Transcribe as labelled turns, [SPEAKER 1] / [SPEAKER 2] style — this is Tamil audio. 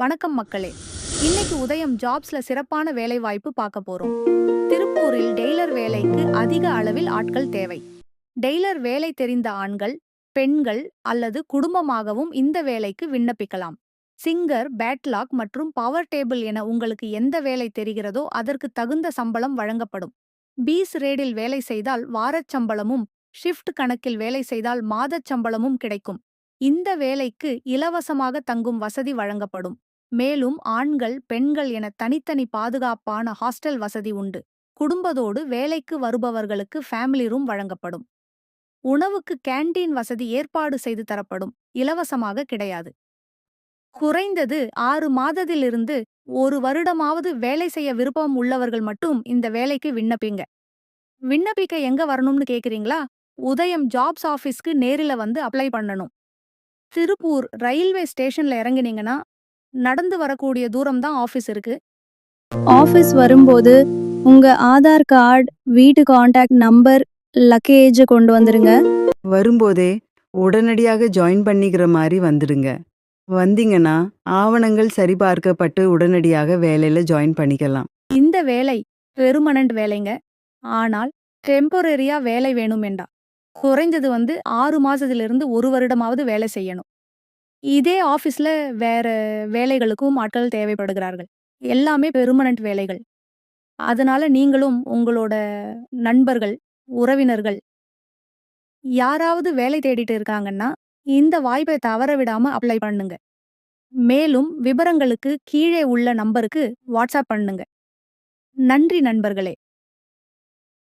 [SPEAKER 1] வணக்கம் மக்களே. இன்னைக்கு உதயம் ஜாப்ஸ்ல சிறப்பான வேலை வாய்ப்பு பார்க்க போறோம். திருப்பூரில் டெய்லர் வேலைக்கு அதிக அளவில் ஆட்கள் தேவை. டெய்லர் வேலை தெரிந்த ஆண்கள் பெண்கள் அல்லது குடும்பமாகவும் இந்த வேலைக்கு விண்ணப்பிக்கலாம். சிங்கர் பேட்லாக் மற்றும் பவர் டேபிள் என உங்களுக்கு எந்த வேலை தெரிகிறதோ அதற்கு தகுந்த சம்பளம் வழங்கப்படும். பீஸ் ரேடில் வேலை செய்தால் வாரச் சம்பளமும் ஷிஃப்ட் கணக்கில் வேலை செய்தால் மாதச் சம்பளமும் கிடைக்கும். இந்த வேலைக்கு இலவசமாக தங்கும் வசதி வழங்கப்படும். மேலும் ஆண்கள் பெண்கள் என தனித்தனி பாதுகாப்பான ஹாஸ்டல் வசதி உண்டு. குடும்பத்தோடு வேலைக்கு வருபவர்களுக்கு ஃபேமிலி ரூம் வழங்கப்படும். உணவுக்கு கேண்டீன் வசதி ஏற்பாடு செய்து தரப்படும். இலவசமாக கிடையாது. குறைந்தது ஆறு மாதத்திலிருந்து ஒரு வருடமாவது வேலை செய்ய விருப்பம் உள்ளவர்கள் மட்டும் இந்த வேலைக்கு விண்ணப்பிங்க. விண்ணப்பிக்க எங்க வரணும்னு கேக்குறீங்களா? உதயம் ஜாப்ஸ் ஆபீஸ்க்கு நேரில வந்து அப்ளை பண்ணணும். திருப்பூர் ரயில்வே ஸ்டேஷன்ல இறங்குனீங்கன்னா நடந்து வரக்கூடிய தூரம் தான் ஆபீஸ் இருக்கு.
[SPEAKER 2] ஆஃபீஸ் வரும்போது உங்க ஆதார் கார்டு வீட்டு காண்டாக்ட் நம்பர் லக்கேஜ் கொண்டு வந்துருங்க.
[SPEAKER 3] வரும்போதே உடனடியாக ஜாயின் பண்ணிக்கிற மாதிரி வந்துடுங்க. வந்தீங்கன்னா ஆவணங்கள் சரிபார்க்கப்பட்டு உடனடியாக வேலையில ஜாயின் பண்ணிக்கலாம்.
[SPEAKER 1] இந்த வேலை பெர்மனன்ட் வேலைங்க. ஆனால் டெம்பரரியா வேலை வேணும் வேண்டா குறைஞ்சது வந்து ஆறு மாசத்திலிருந்து ஒரு வருடமாவது வேலை செய்யணும். இதே ஆஃபீஸில் வேறு வேலைகளுக்கும் ஆட்கள் தேவைப்படுகிறார்கள். எல்லாமே பெர்மனன்ட் வேலைகள். அதனால் நீங்களும் உங்களோட நண்பர்கள் உறவினர்கள் யாராவது வேலை தேடிட்டு இருக்காங்கன்னா இந்த வாய்ப்பை தவற விடாமல் அப்ளை பண்ணுங்க. மேலும் விவரங்களுக்கு கீழே உள்ள நம்பருக்கு வாட்ஸ்அப் பண்ணுங்க. நன்றி நண்பர்களே.